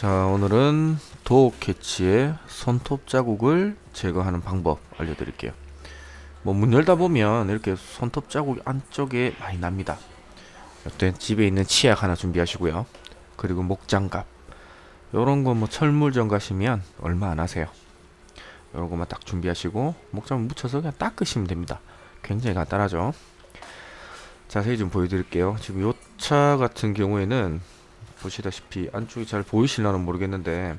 자 오늘은 도어 캐치의 손톱 자국을 제거하는 방법 알려드릴게요. 뭐 문 열다 보면 이렇게 손톱 자국이 안쪽에 많이 납니다. 이때 집에 있는 치약 하나 준비하시고요. 그리고 목장갑. 요런 거 뭐 철물점 가시면 얼마 안 하세요. 요런 것만 딱 준비하시고 목장갑 묻혀서 그냥 닦으시면 됩니다. 굉장히 간단하죠? 자세히 좀 보여드릴게요. 지금 요 차 같은 경우에는 보시다시피 안쪽이 잘 보이실려나 모르겠는데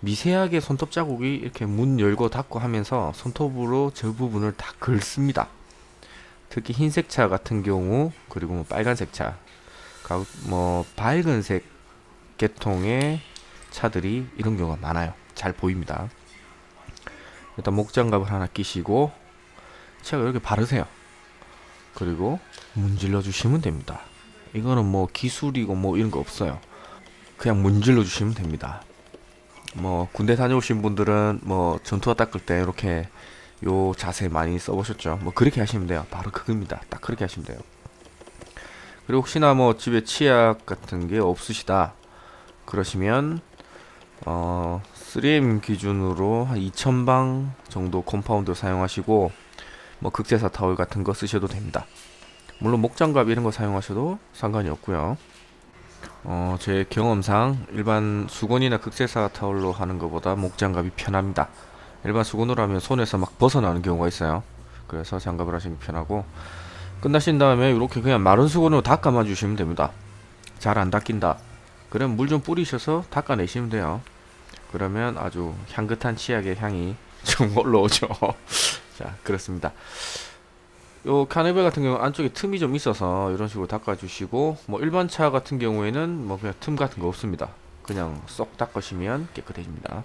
미세하게 손톱 자국이 이렇게 문 열고 닫고 하면서 손톱으로 저 부분을 다 긁습니다. 특히 흰색 차 같은 경우 그리고 뭐 빨간색 차, 가- 뭐 밝은색 계통의 차들이 이런 경우가 많아요. 잘 보입니다. 일단 목장갑을 하나 끼시고 치약을 이렇게 바르세요. 그리고 문질러 주시면 됩니다. 이거는 뭐 기술이고 뭐 이런 거 없어요. 그냥 문질러 주시면 됩니다. 뭐 군대 다녀오신 분들은 뭐 전투화 닦을 때 이렇게 요 자세 많이 써보셨죠. 뭐 그렇게 하시면 돼요. 바로 그겁니다. 딱 그렇게 하시면 돼요. 그리고 혹시나 뭐 집에 치약 같은 게 없으시다 그러시면 어 3M 기준으로 한 2,000방 정도 컴파운드 사용하시고 뭐 극세사 타월 같은 거 쓰셔도 됩니다. 물론 목장갑 이런 거 사용하셔도 상관이 없고요. 어, 제 경험상 일반 수건이나 극세사 타월로 하는 것보다 목장갑이 편합니다. 일반 수건으로 하면 손에서 막 벗어나는 경우가 있어요. 그래서 장갑을 하시는 게 편하고 끝나신 다음에 이렇게 그냥 마른 수건으로 닦아만 주시면 됩니다. 잘 안 닦인다. 그럼 물 좀 뿌리셔서 닦아내시면 돼요. 그러면 아주 향긋한 치약의 향이 좀 올라오죠. 자, 그렇습니다. 요 카네벨 같은 경우 안쪽에 틈이 좀 있어서 이런 식으로 닦아주시고 뭐 일반 차 같은 경우에는 뭐 그냥 틈 같은 거 없습니다. 그냥 쏙 닦으시면 깨끗해집니다.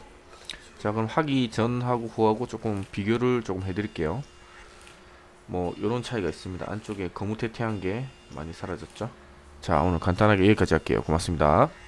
자 그럼 하기 전하고 후하고 조금 비교를 조금 해드릴게요. 뭐 이런 차이가 있습니다. 안쪽에 거무테테한 게 많이 사라졌죠. 자 오늘 간단하게 여기까지 할게요. 고맙습니다.